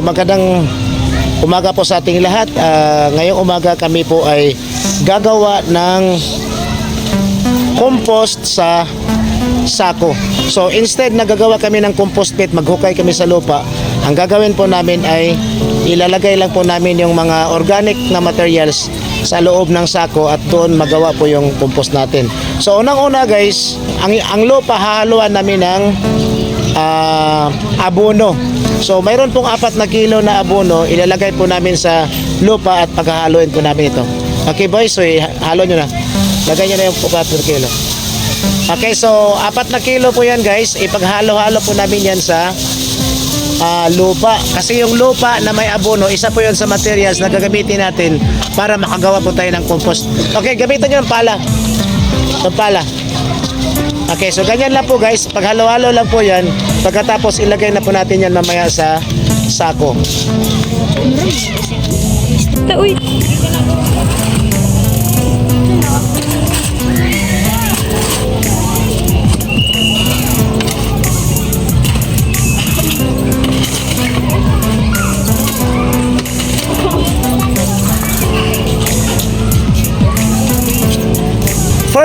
Magandang umaga po sa ating lahat. Ah, ngayong umaga kami po ay gagawa ng compost sa sako. So instead na gagawa kami ng compost pit, maghukay kami sa lupa, ang gagawin po namin ay ilalagay lang po namin yung mga organic na materials sa loob ng sako at doon magawa po yung compost natin. So unang-una guys, ang, ang lupa hahaluan namin ng ah, abono. So mayroon pong apat na kilo na abono, ilalagay po namin sa lupa at paghahaluin po namin ito. Okay boys, so halo nyo na. Lagay nyo na yung 4 kilo. Okay, so apat na kilo po yan guys. Ipaghalo-halo po namin yan sa ah, lupa. Kasi yung lupa na may abono, isa po yun sa materials na gagamitin natin para makagawa po tayo ng compost. Okay, gamitan nyo ng pala. Ng pala. Okay, so ganyan lang po guys. Paghalo-halo lang po yan. Pagkatapos ilagay na po natin yan mamaya sa sako. Uy.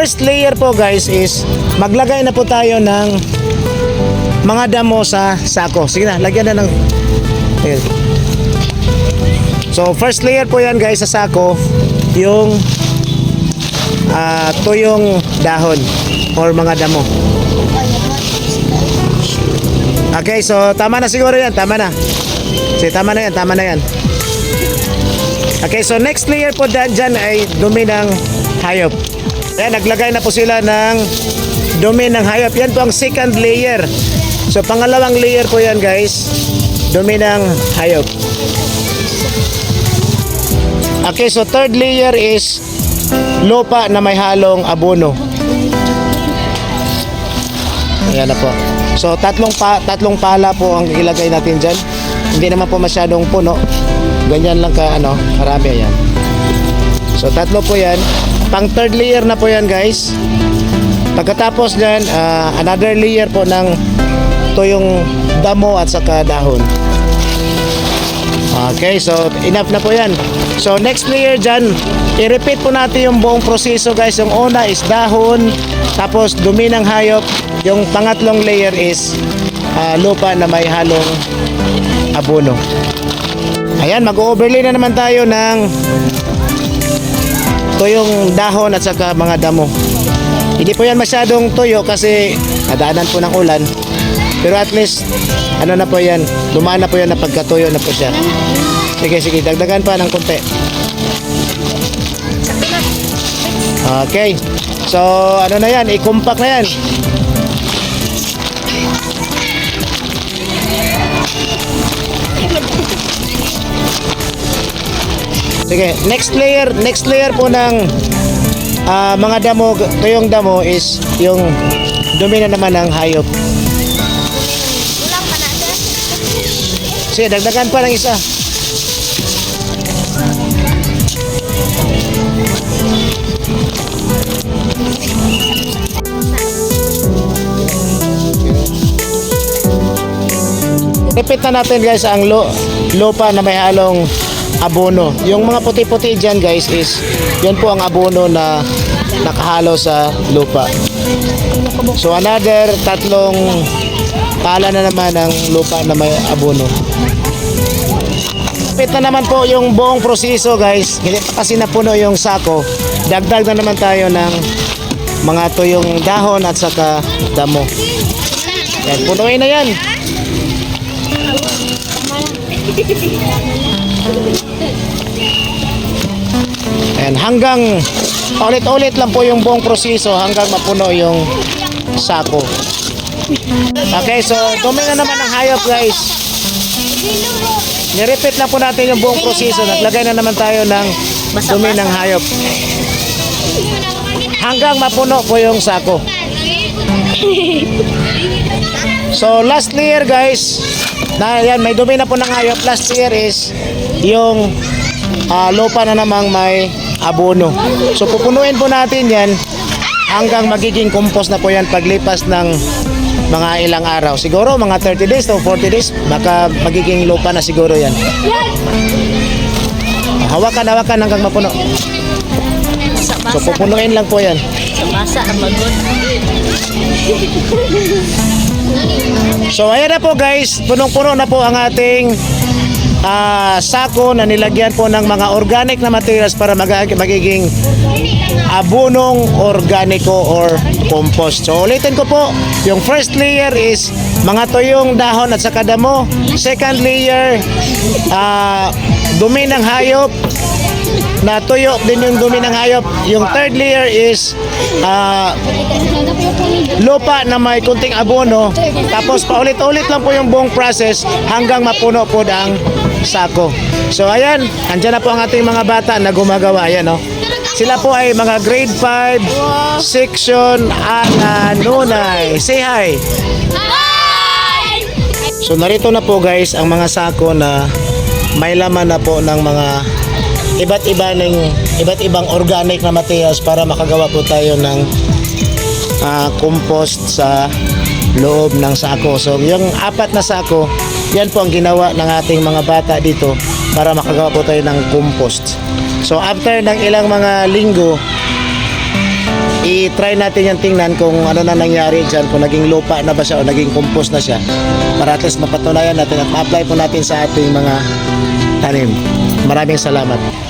First layer po guys is maglagay na po tayo ng mga damo sa sako. Sige na, lagyan na ng Ayan. So first layer po yan guys sa sako yung ah tuyong dahon or mga damo. Okay, so tama na siguro yan, tama na. Sige, tama na yan, tama na yan. Okay, so next layer po dyan, dyan ay dumi ng hayop. Ayan, naglagay na po sila ng dumi ng hayop. Yan po ang second layer. So pangalawang layer po yan guys, dumi ng hayop. Okay, so third layer is lupa na may halong abono. Ayan na po. So tatlong pa, tatlong pala po ang ilagay natin diyan. Hindi naman po masyadong puno. Ganyan lang ka ano, karami ayan. So tatlo po 'yan. Pang third layer na po 'yan, guys. Pagkatapos diyan, ah, another layer po ng tuyong damo at saka dahon. Okay, so enough na po yan. So next layer dyan, i-repeat po natin yung buong proseso guys. Yung una is dahon, tapos dumi ng hayop. Yung pangatlong layer is ah, lupa na may halong abono. Ayan, mag-overlay na naman tayo ng tuyong dahon at saka mga damo. Hindi po yan masyadong tuyo kasi nadaanan po ng ulan. Pero at least, ano na po yan, dumaan na po yan na pagkatuyo na po siya. Sige, sige, dagdagan pa ng konti. Okay. So, ano na yan, i-compact na yan. Sige, next layer, next layer po ng ah, mga damo, tuyong damo is yung dumi na naman ng hayop. Sige, dagdagan pa ng isa. Repeat na natin guys ang lo, lupa na may halong abono. Yung mga puti-puti dyan guys is yan po ang abono na nakahalo sa lupa. So another tatlong pala na naman ang lupa na may abono. Repeat na naman po yung buong proseso guys. Kasi napuno yung sako. Dagdag na naman tayo ng mga tuyong dahon at saka damo. Yan, punuin na yan. And hanggang ulit-ulit lang po yung buong proseso hanggang mapuno yung sako. Okay, so dumi na naman ang hayop guys. Nirepeat na po natin yung buong proseso. Naglagay na naman tayo ng dumi ng hayop. Hanggang mapuno po yung sako. So last layer guys, na yan may dumi na po ng hayop. Last layer is yung ah, lupa na namang may abono. So pupunuin po natin yan hanggang magiging compost na po yan paglipas ng mga ilang araw. Siguro mga 30 days to 40 days, baka magiging lupa na siguro yan. Hawakan, hawakan hanggang mapuno. So pupunuin lang po yan. Sa basa ang magod. So ayan na po guys, punong-puno na po ang ating ah, sako na nilagyan po ng mga organic na materials para mag- magiging abunong organiko or compost. So ulitin ko po, yung first layer is mga tuyong dahon at saka damo. Second layer, ah, dumi ng hayop na tuyo din yung dumi ng hayop. Yung third layer is ah, lupa na may kunting abono. Tapos paulit-ulit lang po yung buong process hanggang mapuno po ang sako. So ayan andyan na po ang ating mga bata na gumagawa. Ayan no sila po ay mga grade 5 section Ana Nunay say hi! So narito na po guys ang mga sako na may laman na po ng mga iba't iba ng iba't ibang organic na materials para makagawa po tayo ng ah, compost sa loob ng sako. So, yung apat na sako, yan po ang ginawa ng ating mga bata dito para makagawa po tayo ng compost. So, after ng ilang mga linggo, i-try natin yung tingnan kung ano na nangyari dyan, kung naging lupa na ba siya o naging compost na siya para at least mapatunayan natin at ma-apply po natin sa ating mga tanim. Maraming salamat.